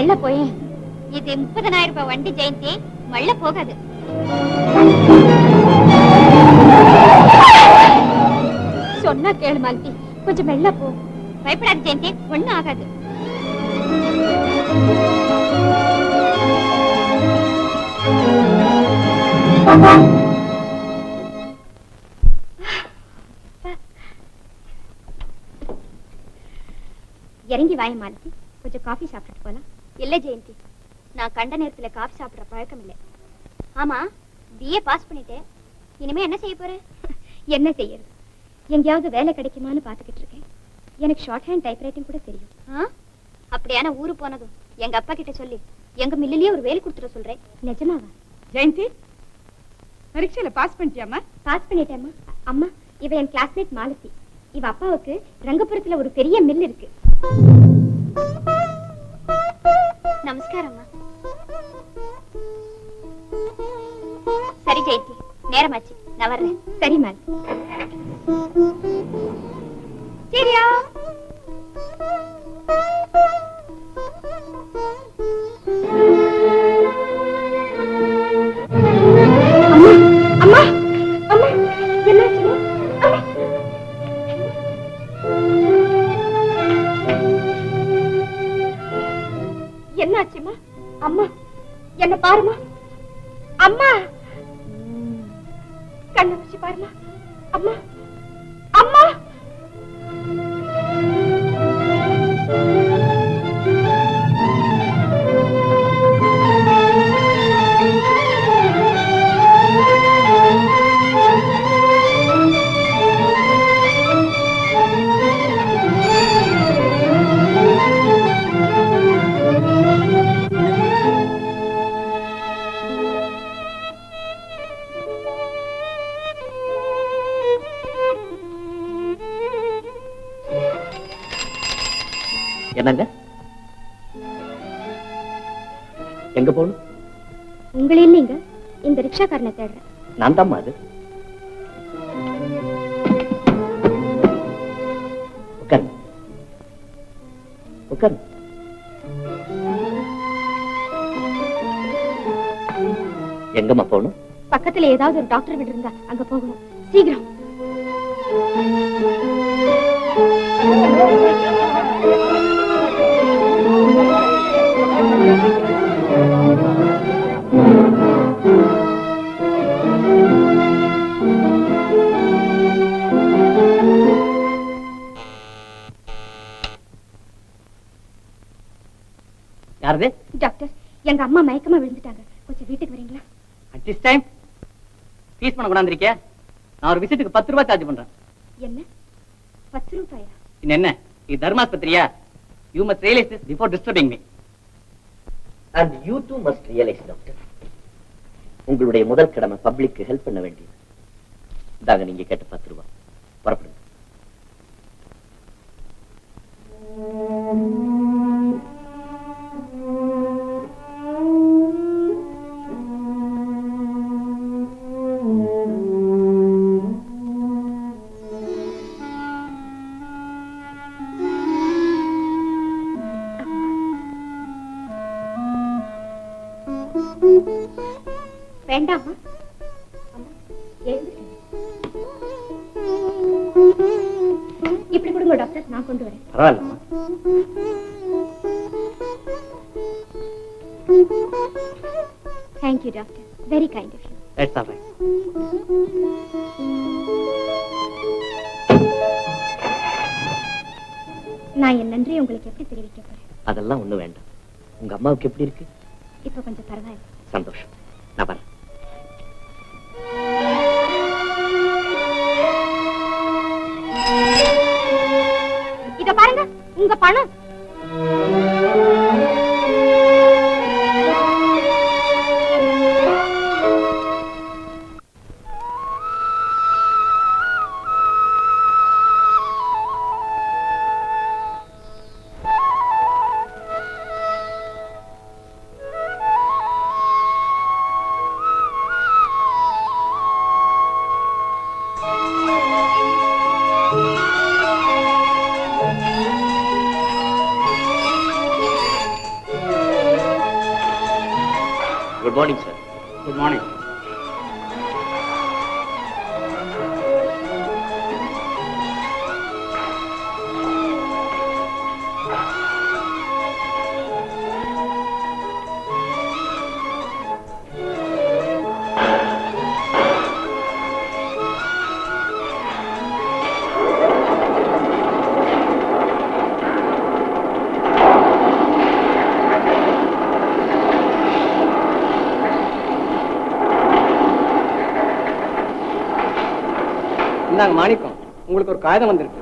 மெல்ல போயே இது முப்பதனாயிரம் ரூபாய் வண்டி ஜெயந்தி மெல்ல போகாது. சொன்னா கேளு மாலதி கொஞ்சம் மெல்ல போ. பயப்படாது ஜெயந்தி ஒண்ணும் ஆகாது. இறங்கி வாய மாலதி கொஞ்சம் காஃபி சாப்பிட்டுட்டு போலாம். இல்ல ஜெயந்தி. நான் கண்ட நேரத்துல காஃபி சாப்பிடுற பழக்கம் இல்லை. ஆமா பிஏ பாஸ் பண்ணிட்டேன் இனிமே என்ன செய்ய போற? என்ன செய்யறது? எங்கேயாவது வேலை கிடைக்குமான்னு பாத்துக்கிட்டு இருக்கேன். எனக்கு ஷார்ட் ஹேண்ட் டைப்ரைட்டிங் கூட தெரியும். ஆ? அப்படியான ஊரு போனதும் எங்க அப்பா கிட்ட சொல்லி எங்க மில்லிலேயே ஒரு வேலை கொடுத்துட சொல்றேன். நிஜமாவா? ஜெயந்தி பரீட்சையில பாஸ் பண்ணிட்டியாமா பாஸ் பண்ணிட்டேம்மா. அம்மா இவ என் கிளாஸ்மேட் மாலதி. இவ அப்பாவுக்கு ரங்கபுரத்துல ஒரு பெரிய மில் இருக்கு. நமஸ்காரம்மா. சரி ஜெயந்தி. நேரமாச்சு. நான் வர்றேன். சரி மேம் பாருமா. அம்மா. என்னங்க? எங்க போகணும்? உங்களை இல்லைங்க. இந்த ரிக்ஷாக்காரனை தேடுறேன். நான் தான் அது. உட்காருங்க. உட்காருங்க. எங்கம்மா போகணும்? பக்கத்துல ஏதாவது ஒரு டாக்டர் வீடு இருந்தா அங்க போகணும். சீக்கிரம். யாரது? டாக்டர் எங்க அம்மா மயக்கமா விழுந்துட்டாங்க. கொஞ்சம் வீட்டுக்கு வரீங்களா? அட் திஸ் டைம் ஃபீஸ் பண்ண கொண்டாந்துருக்கியா? நான் ஒரு விசிட்டுக்கு பத்து ரூபாய் சார்ஜ் பண்றேன். என்ன? பத்து ரூபாயா? இன்னும் என்ன? இது தர்மாஸ்பத்திரியா? You must realise this before disturbing me and you too must realise doctor உங்களுடைய முதல் கடமை பப்ளிக்கு ஹெல்ப் பண்ண வேண்டியது. இதாங்க நீங்க கேட்ட பத்து ரூபாய். புறப்படுங்க. எழுந்துருங்க. இப்படி கொடுங்க டாக்டர். நான் கொண்டு வரேன். பரவாயில்லம்மா. Thank you doctor. Very kind of you that's all right நான் என் நன்றியை உங்களுக்கு எப்படி தெரிவிக்க போறேன்? அதெல்லாம் ஒண்ணும் வேண்டாம். உங்க அம்மாவுக்கு எப்படி இருக்கு? இப்ப கொஞ்சம் பரவாயில்ல. சந்தோஷம். நான் வரேன். இத பாருங்க உங்க பணம். மார்னிங் சார் குட் மார்னிங் இந்தாங்க மாணிக்கம். உங்களுக்கு ஒரு காகிதம் வந்திருக்கு.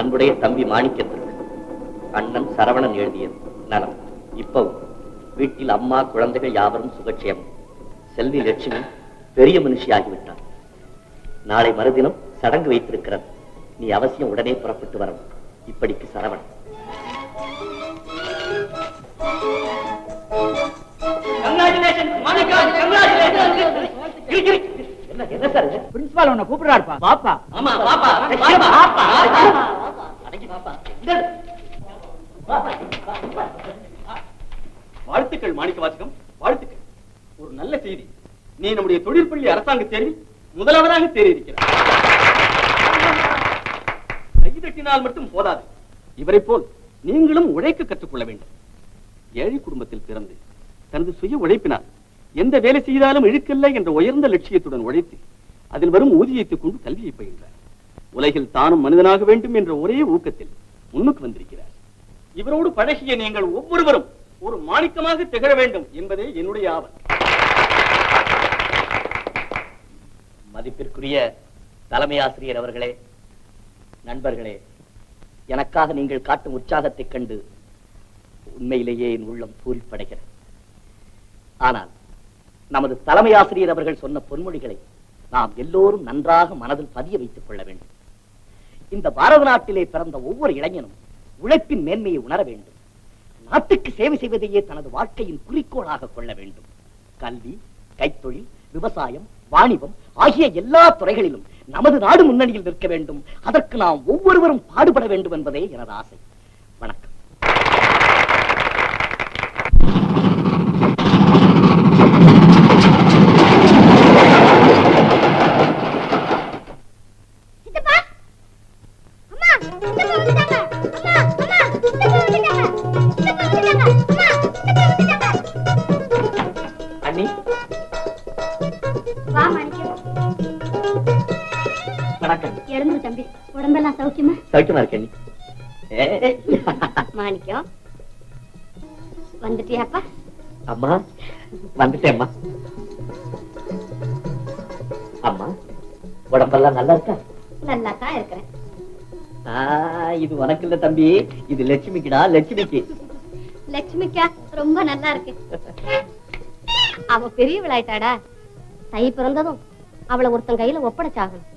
அன்புடைய தம்பி மாணிக்கத்திற்கு அண்ணன் சரவணன் எழுதியது நலம். இப்பவும் வீட்டில் அம்மா குழந்தைகள் யாவரும் சுகட்சியம். செல்வி லட்சுமி பெரிய மனுஷியாகிவிட்டார் நாளை மறுதினம் சடங்கு வைத்திருக்கிறது. நீ அவசியம் உடனே புறப்பட்டு வரணும். இப்படிக்கு சரவணன்? பிரின்சிபால் உன்னை கூப்பிடுறாருப்பா. ஆமா பாப்பா பாப்பா. அடங்கி பாப்பா. வாழ்த்துக்கள் மாணிக்க வாசகம் வாழ்த்துக்கள். ஒரு நல்ல செய்தி. நீ நம்முடைய தொழிற்பள்ளி அரசாங்க தேர்வில் முதலாவதாக தேறியிருக்கிறார் கைதட்டினால் மட்டும் போதாது. இவரை போல் நீங்களும் உழைக்க கற்றுக்கொள்ள வேண்டும். ஏழை குடும்பத்தில் பிறந்து தனது சுய உழைப்பினால் எந்த வேலை செய்தாலும் இழுக்கல்ல என்ற உயர்ந்த லட்சியத்துடன் உழைத்து அதில் வரும் ஊதியத்தைக் கொண்டு கல்வியை பயின்றார். உலகில் தானும் மனிதனாக வேண்டும் என்ற ஒரே ஊக்கத்தில் முன்னுக்கு வந்திருக்கிறார். இவரோடு பழகிய நீங்கள் ஒவ்வொருவரும் ஒரு மாணிக்கமாக திகழ வேண்டும் என்பதே என்னுடைய ஆவல். மதிப்பிற்குரிய தலைமை ஆசிரியர் அவர்களே நண்பர்களே எனக்காக நீங்கள் காட்டும் உற்சாகத்தை கண்டு உண்மையிலேயே என் உள்ளம் பூரிப்படைகிறது. ஆனால் நமது தலைமை ஆசிரியர் அவர்கள் சொன்ன பொன்மொழிகளை நாம் எல்லோரும் நன்றாக மனதில் பதிய வைத்துக் கொள்ள வேண்டும். இந்த பாரத நாட்டிலே பிறந்த ஒவ்வொரு இளைஞனும் உழைப்பின் மேன்மையை உணர வேண்டும். நாட்டுக்கு சேவை செய்வதையே தனது வாழ்க்கையின் குறிக்கோளாக கொள்ள வேண்டும். கல்வி கைத்தொழில் விவசாயம் வாணிபம் ஆகிய எல்லா துறைகளிலும் நமது நாடு முன்னணியில் நிற்க வேண்டும். அதற்கு நாம் ஒவ்வொருவரும் பாடுபட வேண்டும் என்பதே எனது ஆசை. மாணிக்கம் வந்துட்டியாப்பா? அம்மா வந்துட்டேம்மா. அம்மா உடம்பெல்லாம் நல்லா இருக்கா? நல்லா தான் இருக்கிறேன் இது உனக்கு இல்ல தம்பி. இது லட்சுமிக்குடா லட்சுமிக்கு. லட்சுமிக்கா ரொம்ப நல்லா இருக்கு. அவ பெரிய விளையாட்டாடா தை பிறந்ததும் அவளை ஒருத்தன் கையில ஒப்படைச்சாகணும்.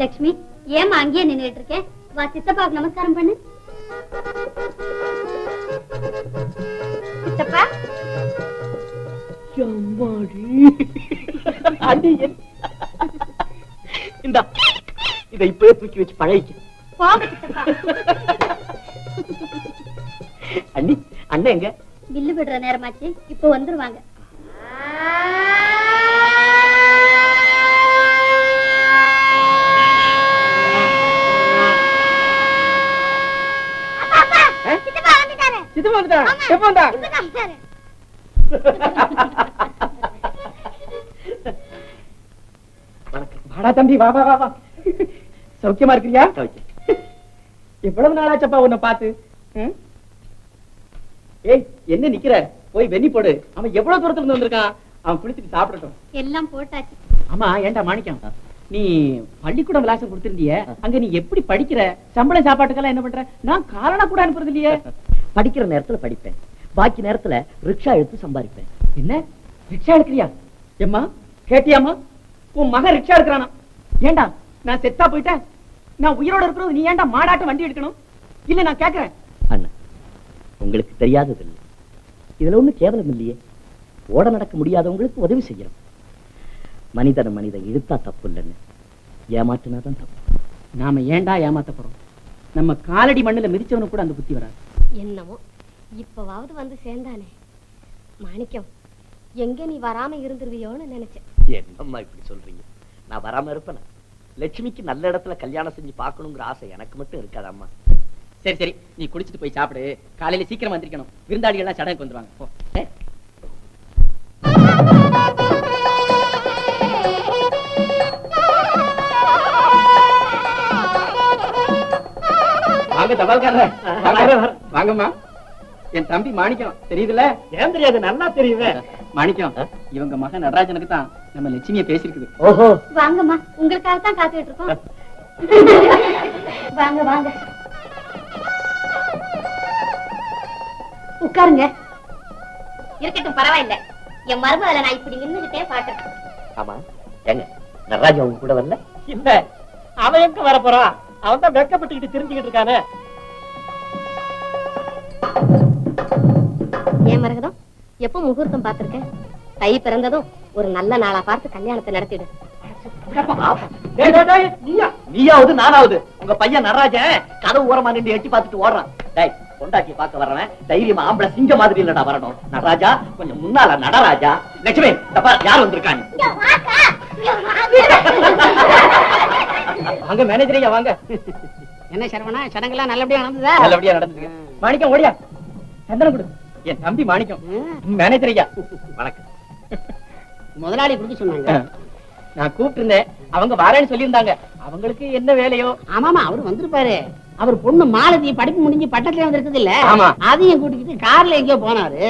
லட்சுமி ஏமா அங்கேயே நின்னுட்டு இருக்கேன் வா சித்தப்பாவுக்கு நமஸ்காரம் பண்ணு. சித்தப்பா? அண்ணி, என்- இந்தா இதை இப்பவே தூக்கி வச்சு பழகிக்க. அண்ணி அண்ணன் எங்க? பில்லு விடுற நேரமாச்சு இப்போ வந்துருவாங்க. சித்தப்பா வந்துட்டா எப்ப வந்தா? வாடா தம்பி வா வா வா வா. சௌக்கியமா இருக்கிறியா. எவ்வளவு நாளாச்சப்பா உன்னை பார்த்து? ம்? ஏய் என்ன நிக்கிற? போய் வெண்ணி போடு. அவன் எவ்வளவு தூரத்துல இருந்து வந்திருக்கான்? அவன் குளிச்சுட்டு சாப்பிடட்டும். எல்லாம் போட்டாச்சு. ஆமா ஏன்டா மாணிக்கம்? நீ பள்ளிக்கூடம் விலாசம் கொடுத்திருந்திய அங்க நீ எப்படி படிக்கிற? சம்பள சாப்பாட்டுக்கெல்லாம் என்ன பண்ற? நான் காரண கூட அனுப்புறது இல்லையே படிக்கிற நேரத்துல படிப்பேன். பாக்கி நேரத்துல ரிக்ஷா எடுத்து சம்பாதிப்பேன். என்ன? ரிக்ஷா எடுக்கிறியா? எம்மா கேட்டியாமா உன் மகன் ரிக்ஷா எடுக்கிறானா? ஏண்டா நான் செத்தா போயிட்டேன்? நான் உயிரோட இருக்கிறது நீ ஏண்டா மாடாட்ட வண்டி எடுக்கணும்? இல்ல நான் கேட்கிறேன் அண்ணா உங்களுக்கு தெரியாததில்லை. இதுல ஒண்ணும் கேவலம் இல்லையே. ஓட நடக்க முடியாதவங்களுக்கு உதவி செய்யறோம். மனிதன மனிதன் இழுத்தா தப்பு இல்லைன்னு ஏமாற்றினாதான் தப்பு. நாம ஏன்டா ஏமாத்த போறோம்? நம்ம காலடி மண்ணுல மிதிச்சவனுக்கு கூட அந்த புத்தி வராது. என்னமோ? இப்பவாவது வந்து சேர்ந்தானே? மாணிக்கம் எங்க நீ வராம இருந்துருவியோன்னு நினைச்சேன். என்னம்மா இப்படி சொல்றீங்க? நான் வராம இருப்பேனா? லட்சுமிக்கு நல்ல இடத்துல கல்யாணம் செஞ்சு பார்க்கணுங்கிற ஆசை எனக்கு மட்டும் இருக்காதம்மா. சரி சரி. நீ குடிச்சிட்டு போய் சாப்பிடு. காலையில சீக்கிரம் வந்திருக்கணும். விருந்தாளிகள் எல்லாம் சடங்குக்கு வந்துருவாங்க. வாங்க தபால்காரர். வாங்க. வாங்கம்மா. என் தம்பி மாணிக்கம் தெரியுதுல ஏன் தெரியாது? நல்லா தெரியுது. மாணிக்கம் இவங்க மகன் நடராஜனுக்கு தான் நம்ம லட்சுமியை பேசியிருக்குது. ஓஹோ. வாங்கம்மா உங்களுக்காக தான் காத்துட்டு இருக்கோம். வாங்க வாங்க. உட்காருங்க. இருக்கட்டும் பரவாயில்ல. என் மருமகளை நான் இப்படி நின்னுகிட்டே பாக்குறேன் ஆமா. ஏங்க நடராஜன் அவங்க கூட வரல? இல்ல. அவன் எங்க வர போறான் அவன் தான் வெக்கப்பட்டுக்கிட்டு தெரிஞ்சுக்கிட்டு இருக்கானே. ஏன் மரகதம்? எப்போ முகூர்த்தம் பார்த்திருக்கேன் தை பிறந்ததும் ஒரு நல்ல நாளா பார்த்து கல்யாணத்தை நடத்திடு. நீயாவது நானாவது. உங்க பையன் நடராஜன் கதவு ஓரமா நின்று எட்டி பார்த்துட்டு ஓடுறான். டேய் பொண்டாட்டிய பார்க்க வரவன் தைரியமா ஆம்பளை சிங்க மாதிரி இல்லடா வரணும். நடராஜா கொஞ்சம் முன்னால நடராஜா. லட்சுமி தப்பா யார் வந்திருக்காங்க வாங்க மேனேஜர் ஐயா வாங்க. என்ன சரவணா சடங்கெல்லாம் நல்லபடியா நடந்ததா? நல்லபடியா நடந்துருக்கு. மாணிக்கம் ஓடியா. சந்தனம் கொடு. என் தம்பி மாணிக்கம். மேனேஜர் ஐயா. வணக்கம். முதலாளி கொடுக்க சொன்னாங்க. நான் கூப்பிட்டு இருந்தேன் அவங்க வரேன்னு சொல்லியிருந்தாங்க. அவங்களுக்கு என்ன வேலையோ? ஆமாமா அவரு வந்திருப்பாரு. அவர் பொண்ணு மாலதி படிப்பு முடிஞ்சு பட்டத்துல வந்திருக்குது இல்ல. அதையும் கூட்டிக்கிட்டு கார்ல எங்கேயோ போனாரு.